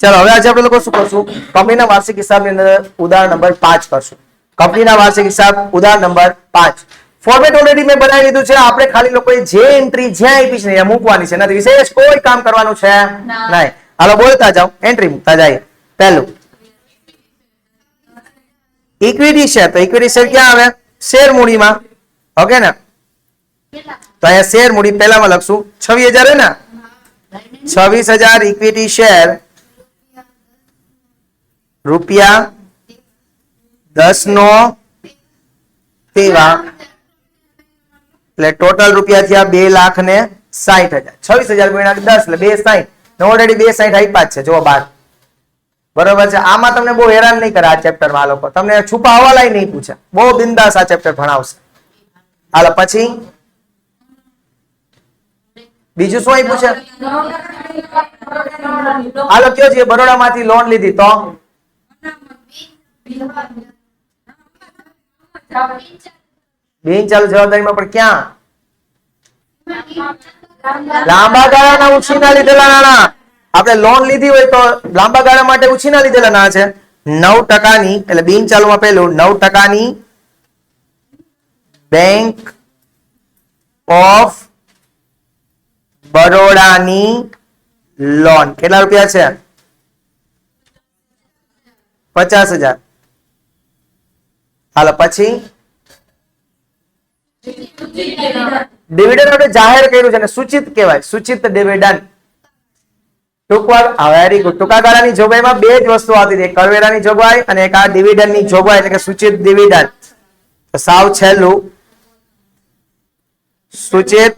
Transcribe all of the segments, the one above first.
ચલો હવે આજે આપણે લોકો શું કરશું? કંપનીના વાર્ષિક હિસાબની અંદર ઉદાહરણ નંબર પાંચ કરશું. કંપનીના વાર્ષિક હિસાબ ઉદાહરણ નંબર પાંચ. ફોર્મેટ ઓલરેડી મેં બનાવી લીધું છે. આપણે ખાલી લોકોએ જે એન્ટ્રી જ્યાં આપી છે ત્યાં મૂકવાની છે. નથી વિશેષ કોઈ કામ કરવાનું છે નહીં. હાલો બોલતા જાઓ. એન્ટ્રી મૂકતા જાય પહેલું. ઇક્વિટી શેર તો ઇક્વિટી શેર ક્યાં આવે? શેર મૂડીમાં. ઓકે ને? તો અહીંયા શેર મૂડી પહેલામાં લખશું. છવ્વીસ હજાર ને? છવ્વીસ હજાર ઇક્વિટી શેર રૂપિયા દસ નો તેવા એટલે ટોટલ રૂપિયા થયા બે લાખ ને સાહીઠ હજાર. છવ્વીસ હજાર ગુણ્યા દસ, એટલે બે સાઠ. ઓલરેડી બે સાઠ આપ્યા છે જો બાર. બરોબર છે? આમાં તમને બહુ હેરાન નહીં કરે આ ચેપ્ટરમાં આ લોકો. તમને છુપા હવાલાય નહીં પૂછે. બહુ બિંદાસ આ ચેપ્ટર ભણાવશે. હાલો, પછી? બીજું શું પૂછે હાલો, કયો છે? બરોડા માંથી લોન લીધી તો? બેન ચાલુ જવાબદારીમાં પણ ક્યાં? લાંબા ગાળાના ઉછીના લીધેલા નાણા. આપણે લોન લીધી હોય તો લાંબા ગાળા માટે ઉછીના લીધેલા નાણા છે. નવ ટકાની, એટલે બિન ચાલુમાં પહેલું, નવ ટકાની બેંક ઓફ બરોડાની લોન કેટલા રૂપિયા છે? પચાસ હજાર. હાલો, પછી? ડિવિડન્ડ આપણે જાહેર કર્યું છે સૂચિત કહેવાય. સૂચિત ડિવિડન્ડ ટૂંકવાર વેરી ગુડ ટૂંકા ગાળાની જોગવાઈમાં બે જ વસ્તુ આવતી હતી. કરવેરાની જોગવાઈ અને એક આ ડિવિડન્ડની જોગવાઈ, એટલે કે સૂચિત ડિવિડન્ડ સાવ છેલ્લું. સૂચિત.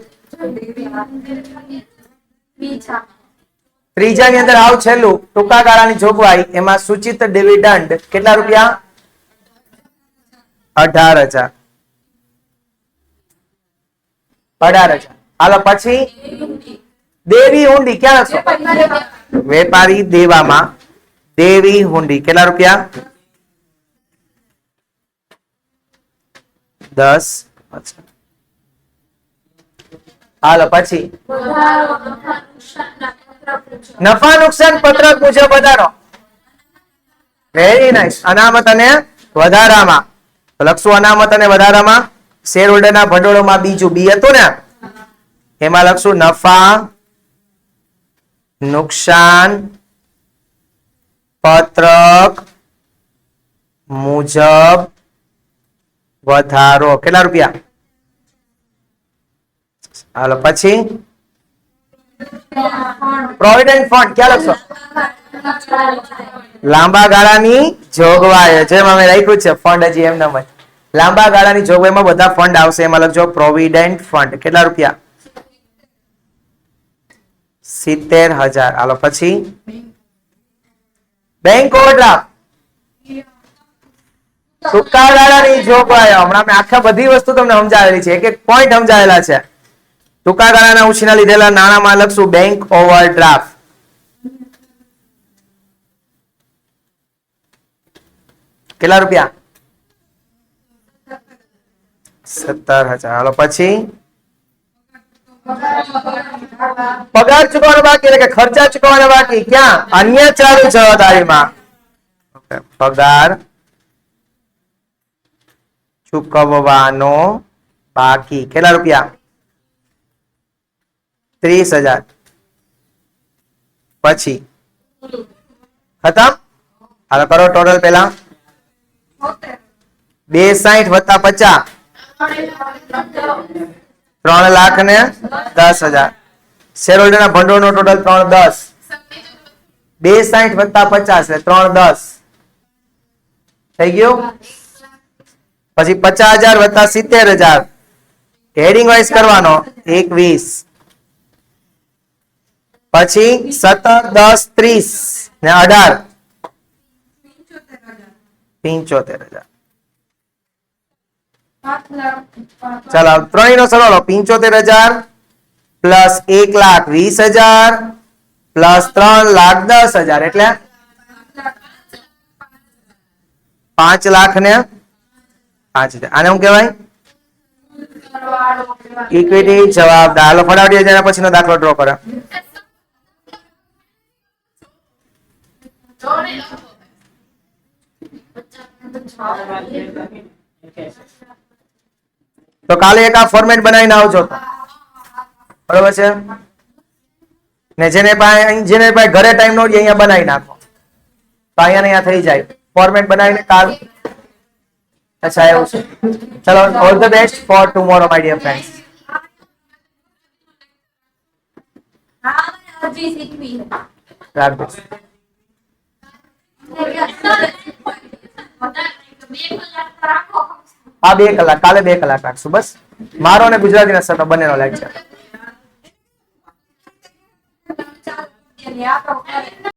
ત્રીજાની અંદર આવ છેલ્લું. ટૂંકા ગાળાની જોગવાઈ, એમાં સૂચિત ડિવિડન્ડ કેટલા રૂપિયા? અઢાર હજાર. અઢાર હજાર. હાલો, પછી? દેવી હુંડી, ક્યાં છો? વેપારી દેવામાં. દેવી હુંડી, કેટલા રૂપિયા? દસ. હાલો, પછી? નફા, નુકસાન, પત્રક મુજબ વધારો. વેરી નાઇસ અનામત અને વધારામાં. તો અનામત અને વધારામાં શેર હોલ્ડરના ભંડોળોમાં બીજું બી હતું ને? એમાં લખશું નફા, નુકસાન, પત્રક, મુજબ વધારો. કેટલા રૂપિયા? હાલો, પછી? પ્રોવિડન્ટ ફંડ ક્યાં લખશો? લાંબા ગાળાની જોગવાઈ જેમ અમે રાખ્યું છે ફંડ હજી એમ જ. લાંબા ગાળાની જોગવાઈમાં બધા ફંડ આવશે, એમાં લખજો પ્રોવિડન્ટ ફંડ કેટલા રૂપિયા? સિત્તેર હજાર. હાલો, પછી? બેંક ઓવરડ્રાફ્ટ ટૂંકા ગાળાની જોગવાઈ હમણાં મેં આખા બધી વસ્તુ તમને સમજાવેલી છે. એક એક પોઈન્ટ સમજાવેલા છે. ટૂંકા ગાળાના ઉછીના લીધેલા નાણાંમાં લખશું બેંક ઓવરડ્રાફ્ટ કેટલા રૂપિયા? સત્તર હજાર. હાલો પછી? પગાર ચૂકવવાનો બાકી એટલે કે ખર્ચા ચૂકવવાના બાકી. ક્યાં? અન્ય ચાલુ જવાબદારીમાં. Okay, પગાર ચૂકવવાનો બાકી. કેટલા રૂપિયા? ત્રીસ હજાર. પછી? ખતમ? હાલો, કરો ટોટલ પેલા બે સાઈઠ વત્તા પચાસ. ત્રણ લાખ ને દસ હજાર. શેર હોલ્ડરના ભંડોળનો ટોટલ ત્રણ દસ. બે સાઈઠ વત્તા પચાસ એટલે ત્રણ દસ. થઈ ગયું? પછી પચાસ હજાર વત્તા સિત્તેર હજાર. હેડિંગ વાઇઝ કરવાનો? એક વીસ પછી સત્તર દસ ત્રીસ ને અઢાર. પિંચોતેર હજાર. ચાલો ત્રણ નો સરવાળો પિંચોતેર હજાર પ્લસ એક લાખ વીસ હજાર પ્લસ ત્રણ લાખ દસ હજાર. એટલે પાંચ લાખ ને પાંચ હજાર. આને શું કહેવાય? ઇક્વિટી જવાબદાર હાલો ફટાફટ એના પછીનો દાખલો ડ્રો કરો. તો કાલે એક આ ફોર્મેટ બનાવીને આવજો. તો બરોબર છે? ને જેને પાસે અહીં- જેને પાસે ઘરે ટાઈમ ન હોય એ અહીંયા બનાવી નાખો. તો અહીંયા ને અહીંયા થઈ જાય. ફોર્મેટ બનાવીને કાલ અચ્છા, એવું છે. ચલો all the best for tomorrow my dear friends હા બે કલાક. કાલે બે કલાક રાખશું. બસ. મારો અને ગુજરાતીના સર બંનેનો લેક્ચર